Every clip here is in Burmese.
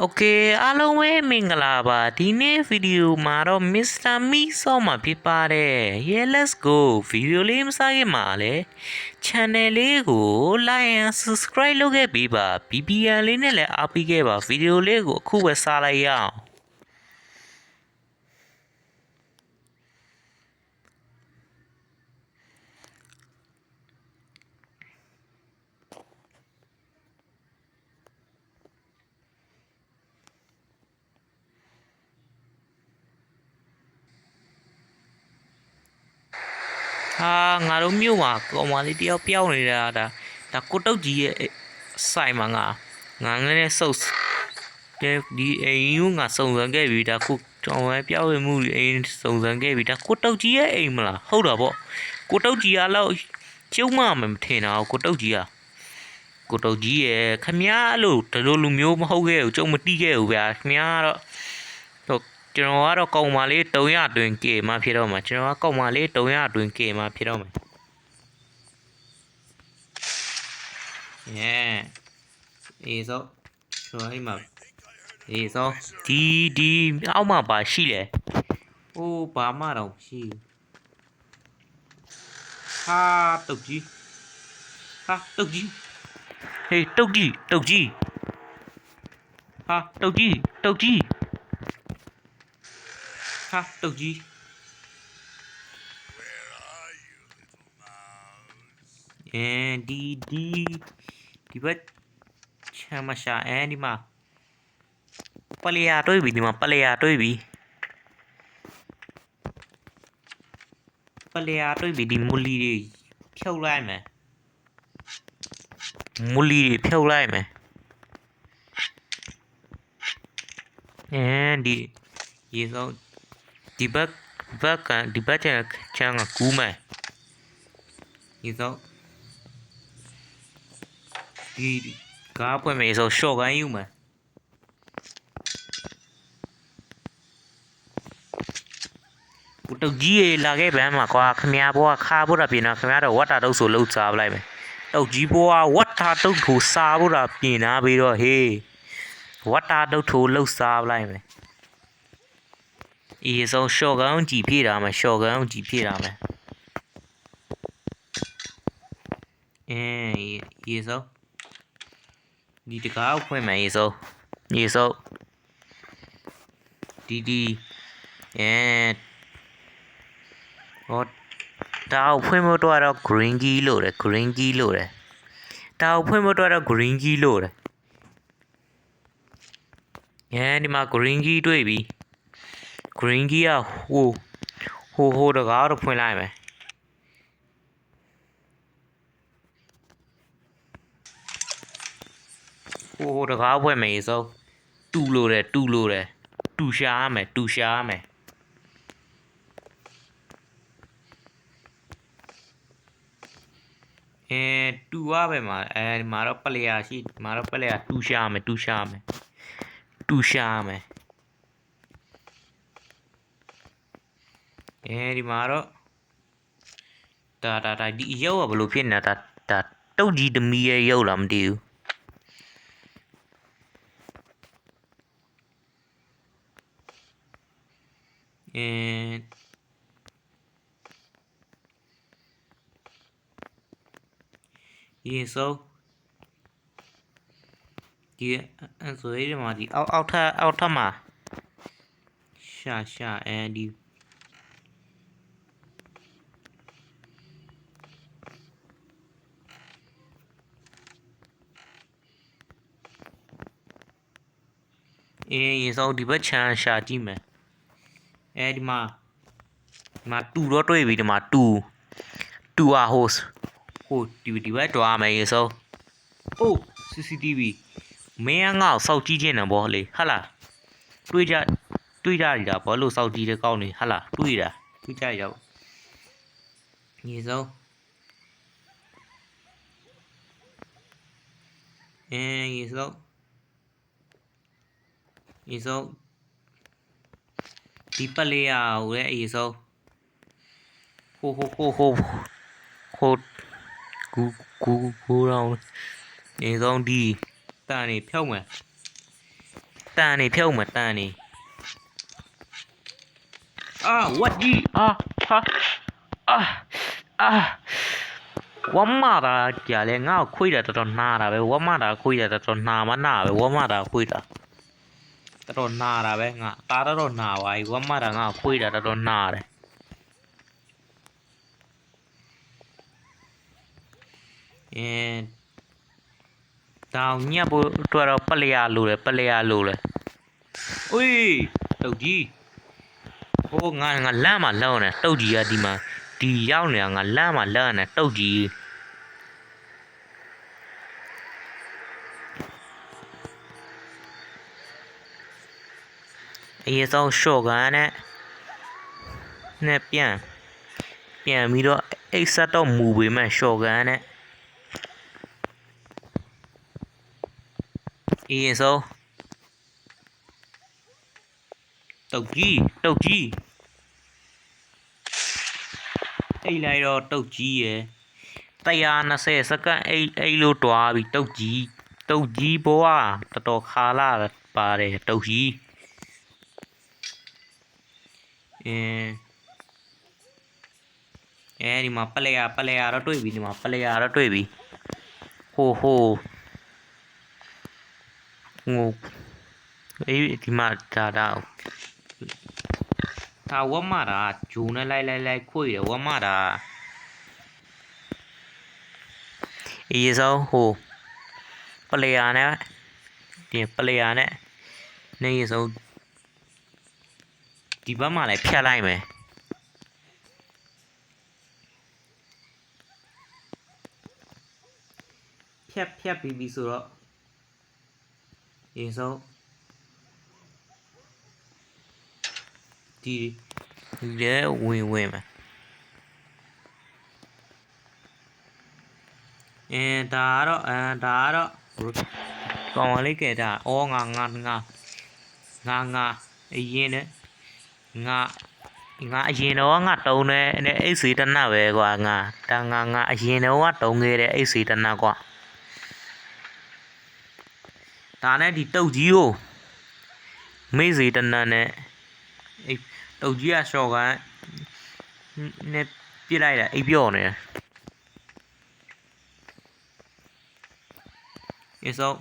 โอเคအားလုံးပဲမင်္ဂလာပါဒီနေ့ဗီဒီယိုမှာတော့ Mr. Me ဆော့မှာဖြစ်ပါတယ် Yeah let's go ဗီဒီယိုလေးမစခင်မှာလည်း channel လေးကို like and subscribe လုပ်ခဲ့ပေးပါ BBN လေးနဲ့လည်းအားပေးခဲ့ပါဗီဒီယိုလေးကိုအခုပဲစားလိုက်ရအောင် ဟာငါတို့မြို့မှာကောင်မလေးတယောက်ပြောင်းနေတာဒါဒါကိုတုတ်ကြီးရဲ့ဆိုင်မှာငါငါငယ်နဲ့စုပ်တဲ့ဒီအိမ်ယူငါစုံစမ်းခဲ့ပြီဒါခုတောင်ဝဲပြောင်းဝင်မှုအိမ်စုံစမ်းခဲ့ပြီဒါကိုတုတ်ကြီးရဲ့အိမ်မလားဟုတ်တာပေါ့ကိုတုတ်ကြီးကတော့ကျုံမမထင်တာကိုတုတ်ကြီးကကိုတုတ်ကြီးရဲ့ခမည်းအဲ့လိုဒီလိုလူမျိုးမဟုတ်ခဲ့ဘူးကျုံမတီးခဲ့ဘူးဗျာခမည်းကတော့ ကျွန်တော်ကတော့ကောင်မလေး300တွင် K မှဖြစ်တော့မှာကျွန်တော်ကကောင်မလေး300တွင် K မှဖြစ်တော့မှာ yeah အေးဆိုဆိုအိမ်မှာအေးဆိုဒီဒီအောက်မှာပါရှိလေဟိုးဘာမှတော့မရှိဘူးဟာတုတ်ကြီးဟာတုတ်ကြီးဟေးတုတ်ကြီးတုတ်ကြီးဟာတုတ်ကြီးတုတ်ကြီး ဟာတုတ်ကြီးအဲဒီဒီဒီဘက်ချမ်းမရှာအဲဒီမှာပလျာတွေးပြီဒီမှာပလျာတွေးပြီပလျာတွေးပြီဒီမူလီတွေဖြုတ်လိုက်မယ်မူလီတွေဖြုတ်လိုက်မယ်အဲဒီရေစော ဒီဘက်ဘက်ကဒီဘက်ကျန်ချမ်းကကူးမယ်ဒီတော့ဒီကားပွင့်မယ်ဆိုရှော့ကိုင်းယူမယ်ကိုတုတ်ကြီးရေလာခဲ့ဗန်းမှာကွာခမည်းဘောကခါဖို့တာပြင်တော့ခမည်းတော့ဝတ်တာတုတ်ဆိုလှုပ်စားပလိုက်မယ်တုတ်ကြီးဘောကဝတ်တာတုတ်ထိုစားဖို့တာပြင်နာပြီးတော့ဟေးဝတ်တာတုတ်ထိုလှုပ်စားပလိုက်မယ် အေးဆုံးရှော့ကောင်းကြည့်ဖြည့်တာမယ်ရှော့ကောင်းကြည့်ဖြည့်တာမယ်အဲအေးဆုံးဒီတကားဖွင့်မယ်အေးဆုံးအေးဆုံးဒီဒီအဲဟောဒါကိုဖွင့်ဖို့တော့တော့ green key လို့တယ် green key လို့တယ်ဒါကိုဖွင့်ဖို့တော့တော့ green key လို့တယ်အဲဒီမှာ green key တွေ့ပြီ green key ကဟိုဟိုဟိုတကားတော့ဖွင့်လိုက်မယ်ဟိုဟိုတကားဖွင့်မယ်ရေစိုးတူလို့တယ်တူလို့တယ်တူရှာရမယ်တူရှာရမယ်အဲတူရပဲမှာအဲဒီမှာတော့ပလျာရှိဒီမှာတော့ပလျာတူရှာရမယ်တူရှာရမယ်တူရှာရမယ် အဲဒီမှာတော့ဒါဒါဒါဒီရုပ်ကဘယ်လိုဖြစ်နေတာဒါဒါတုတ်ကြီးတမီရဲ့ရုပ်လားမသိဘူးအဲရေစိုးဒီအဲဆိုရင်ဒီမှာဒီအောက်အောက် အောက်ထပ်မှာရှာရှာအဲဒီအေးရေစောဒီဘက်ချမ်းရှာကြည့်မယ်အဲဒီမှာဒီမှာတူတော့တွေ့ပြီဒီမှာတူတူอ่ะဟိုဟိုဒီဒီဘက်တွားမယ်ရေစောအိုး CCTV မင်းကငါ့ကိုစောက်ကြည့်ခြင်းနဲ့ဗောလေဟာလားတွေးကြတွေးကြရတာဘောလို့စောက်ကြည့်တဲ့ကောင်းနေဟာလားတွေးတာတွေးကြရတော့ရေစောအဲရေစော အရင်ဆုံးဒီပတ်လေးရဟိုရဲ့အရင်ဆုံးဟိုဟိုဟိုဟိုဟိုကူကူကူတော့အရင်ဆုံးဒီတန်နေဖြောက်မယ်တန်နေဖြုတ်မတန်နေအာဝတ်ကြီးအာဟာအာအာဝမ်းမတာကြာလေငါ့ကိုခွေးတာတော်တော်နာတာပဲဝမ်းမတာခွေးတာတော်တော်နာမနာပဲဝမ်းမတာခွေးတာ တော်တော်နာတာပဲငါตาတော်တော်နာပါ E ဝမ်းမတာငါ့ကိုခွေးတာတော်တော်နာတယ်အင်းတောင်ညက်ဖို့အတွက်တော့ပလျာလိုတယ်ပလျာလိုတယ်อุ้ยတုတ်ကြီးဟိုငါငါလမ်းမှာလောက်နေတုတ်ကြီးကဒီမှာဒီရောက်နေတာငါလမ်းမှာလောက်နေတုတ်ကြီး အရေးဆုံးရှော့ကန်နဲ့နဲ့ပြန်ပြန်ပြီးတော့အိတ်ဆက်တော့မူပေမဲ့ရှော့ကန်နဲ့အရေးဆုံးတုတ်ကြီးတုတ်ကြီးအိတ်လိုက်တော့တုတ်ကြီးရယ်120စက္ကန့်အိတ်အိတ်လို့တွားပြီးတုတ်ကြီးတုတ်ကြီးဘွားတော်တော်ခါလာပါတယ်တုတ်ကြီး အင်းအဲဒီမှာပလေယာပလေယာတော့တွေ့ပြီဒီမှာပလေယာတော့တွေ့ပြီဟိုဟိုငိုအေးဒီမှာဒါဒါဒါဝမတာဂျုံနဲ့လိုက်လိုက်လိုက်ခွေရဝမတာအေးစောဟိုပလေယာနဲ့ဒီပလေယာနဲ့နေရေဆုံး ဒီဘက်မှာလည်းဖြတ်လိုက်မယ်ဖြတ်ဖြတ်ပြီးပြီဆိုတော့ရေဆုံးဒီဒီလည်းဝင်ဝင်မယ်အဲဒါကတော့အဲဒါကတော့ကောင်းပါလိမ့်ကဲဒါအော်ငါငါငါငါငါအရင်နဲ့ ငါငါအရင်တော့ငါတုံးတယ်နဲ့အိတ်စီတနတ်ပဲကွာငါဒါငါငါအရင်တော့ကတုံးခဲ့တဲ့အိတ်စီတနတ်ကွာဒါနဲ့ဒီတုတ်ကြီးကိုမေ့စီတနတ်နဲ့အိတ်တုတ်ကြီးကရှော့ကနဲ့ပြစ်လိုက်တာအိပ်ပြော့နေတယ်အေးဆို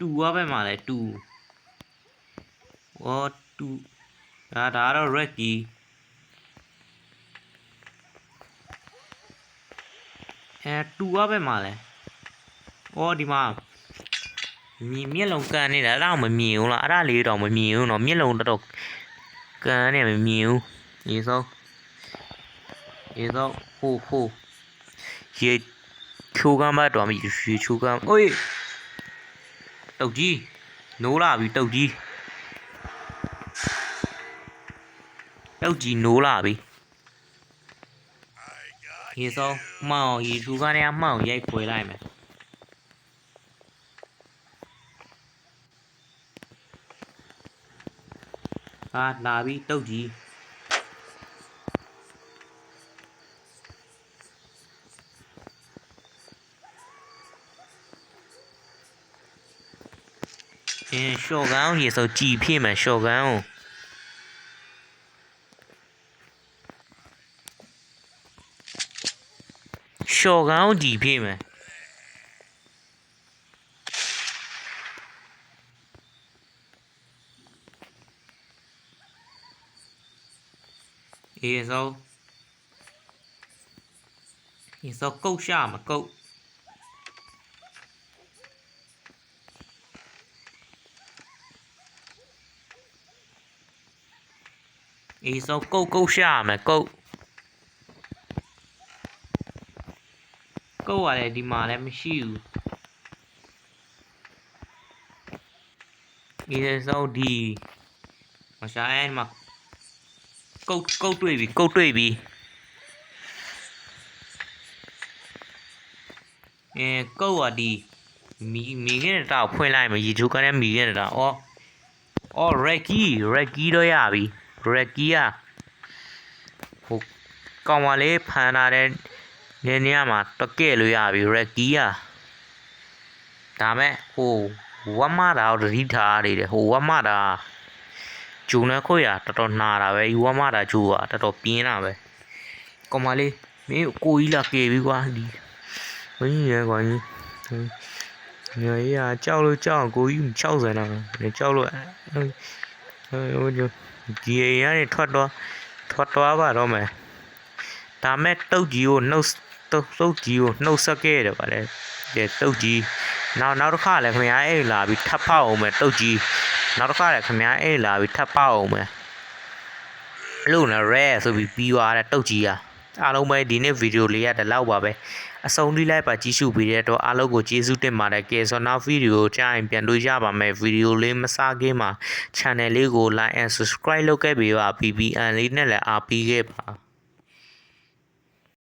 တူရပဲမှာလဲတူဩတူဒါဒါကတော့ red key အဲတူရပဲမှာလဲဩဒီမှာမြင်မျက်လုံးကန်နေတာအဲ့ဒါမမြင်ဘူးလားအဲ့ဒါလေးတော့မမြင်ဘူးเนาะမျက်လုံးတော်တော်ကန်နေမမြင်ဘူးရေစောရေစောဟိုဟိုရေချိုးကမ်းမတော်မီရေချိုးကမ်းအိုး တုတ်ကြီးနိုးလာပြီတုတ်ကြီးတုတ်ကြီးနိုးလာပြီရေစောမောင်ရေထူကနေအမောင်ရိုက်ခွေလိုက်မယ်ဟာလာပြီတုတ်ကြီး အင်းရှော့ကန်ရေစောကြည်ဖြစ်မယ်ရှော့ကန်ကိုရှော့ကန်ကိုကြည်ဖြစ်မယ်ရေစောရေစောကုတ်ရှာမကုတ် အေးစောကုတ်ကုတ်ရှာရမယ်ကုတ်ကုတ်ရတယ်ဒီမှာလည်းမရှိဘူးအေးစောဒီမရှာအဲ့မှာကုတ်ကုတ်တွေ့ပြီကုတ်တွေ့ပြီအဲကုတ်ရဒီမီမီခဲ့တဲ့တောက်ဖွင့်လိုက်မယ်ရေချိုးကန်းနဲ့မီခဲ့တဲ့တောက်အော်အော်ရက်ကြီးရက်ကြီးတော့ရပြီ ရက်ကီယာဟိုကောင်မလေးဖန်လာတဲ့နေနေရာမှာတကယ်လို့ရပြီရက်ကီးอ่ะဒါမဲ့ဟိုဝမ်းမတာကိုတတိထားနေတယ်ဟိုဝမ်းမတာဂျုံနဲ့ခွေရတော်တော်နာတာပဲဒီဝမ်းမတာဂျူကတော်တော်ပြင်းတာပဲကောင်မလေးမင်းကိုကြီးလာကေပြီကွာဒီဘင်းကြီးရယ်ကွာကြီးညရကြောက်လို့ကြောက်ကိုကြီး60တော့ကြောက်လို့ဟို ဒီရရနေထွက်တော့ထွက်တော့ပါတော့မယ်ဒါမဲ့တုတ်ကြီးကိုနှုတ်တုတ်တုတ်ကြီးကိုနှုတ်ဆက်ခဲ့ရတယ်ဗါလေဒီတုတ်ကြီးနောက်နောက်တစ်ခါလည်းခင်ဗျားအဲ့လာပြီးထပ်ဖောက်အောင်မယ်တုတ်ကြီးနောက်တစ်ခါလည်းခင်ဗျားအဲ့လာပြီးထပ်ဖောက်အောင်မယ်အဲ့လို့နော် rare ဆိုပြီးပြီးသွားတဲ့တုတ်ကြီးอ่ะ အားလုံးပဲဒီနေ့ဗီဒီယိုလေးရတဲ့လောက်ပါပဲအဆုံးထိလိုက်ပါကြည့်ရှုပြီးတဲ့တော့အားလုံးကိုကျေးဇူးတင်ပါတယ်ကဲဆိုတော့နောက်ဗီဒီယိုကြားရင်ပြန်တွေ့ရပါမယ်ဗီဒီယိုလေးမစားခင်မှာ channel လေးကို like and subscribe လုပ်ခဲ့ပေးပါ BBN လေးနဲ့လည်းအားပေးခဲ့ပါ